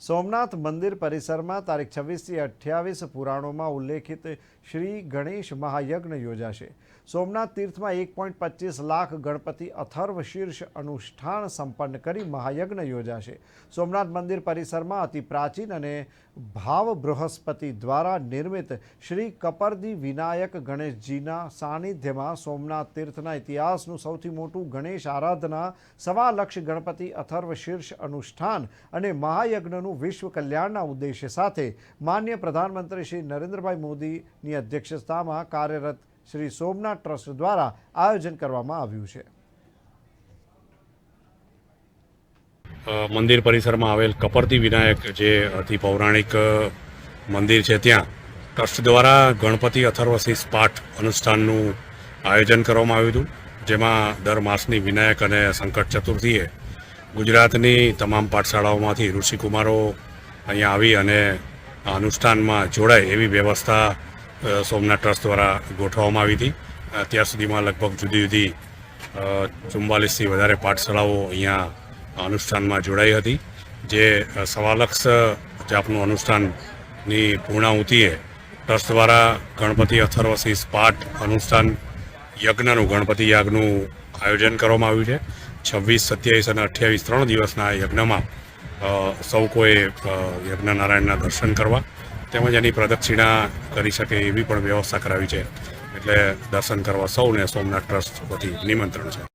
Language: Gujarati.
સોમનાથ મંદિર પરિસરમાં તારીખ છવ્વીસથી અઠ્યાવીસ પુરાણોમાં ઉલ્લેખિત શ્રી ગણેશ મહાયજ્ઞ યોજાશે. સોમનાથ તીર્થમાં એક પોઈન્ટ પચીસ લાખ ગણપતિ અથર્વ શીર્ષ અનુષ્ઠાન સંપન્ન કરી મહાયજ્ઞ યોજાશે. સોમનાથ મંદિર પરિસરમાં અતિ પ્રાચીન અને ભાવ બૃહસ્પતિ દ્વારા નિર્મિત શ્રી કપરદી વિનાયક ગણેશજીના સાનિધ્યમાં સોમનાથ તીર્થના ઇતિહાસનું સૌથી મોટું ગણેશ આરાધના સવા લક્ષ ગણપતિ અથર્વ શીર્ષ અનુષ્ઠાન અને મહાયજ્ઞનું વિશ્વ કલ્યાણના ઉદ્દેશ્ય સાથે માન્ય પ્રધાનમંત્રી શ્રી નરેન્દ્રભાઈ મોદીની અધ્યક્ષતામાં કાર્યરત શ્રી સોમનાથ ટ્રસ્ટ દ્વારા આયોજન કરવામાં આવ્યું છે. મંદિર પરિસરમાં આવેલ કપરતી વિનાયક જે અતિ પૌરાણિક મંદિર છે ત્યાં ટ્રસ્ટ દ્વારા ગણપતિ અથર્વશીષ પાઠ અનુષ્ઠાનનું આયોજન કરવામાં આવ્યું હતું, જેમાં દર માસની વિનાયક અને સંકટ ચતુર્થીએ ગુજરાતની તમામ પાઠશાળાઓમાંથી ઋષિકુમારો અહીંયા આવી અને અનુષ્ઠાનમાં જોડાય એવી વ્યવસ્થા સોમનાથ ટ્રસ્ટ દ્વારા ગોઠવવામાં આવી હતી. અત્યાર સુધીમાં લગભગ જુદી જુદી ચુમ્બાલીસથી વધારે પાઠશાળાઓ અહીંયા અનુષ્ઠાનમાં જોડાઈ હતી. જે સવાલક્ષ સવા લક્ષ જાપનું અનુષ્ઠાનની પૂર્ણાહુતિએ ટ્રસ્ટ દ્વારા ગણપતિ અથર્વશીષ પાઠ અનુષ્ઠાન યજ્ઞનું, ગણપતિ યાગનું આયોજન કરવામાં આવ્યું છે. છવ્વીસ, સત્યાવીસ અને અઠ્યાવીસ ત્રણ દિવસના યજ્ઞમાં સૌ કોઈ યજ્ઞનારાયણના દર્શન કરવા તેમજ એની પ્રદક્ષિણા કરી શકે એવી પણ વ્યવસ્થા કરાવી છે. એટલે દર્શન કરવા સૌને સોમનાથ ટ્રસ્ટ વતી નિમંત્રણ છે.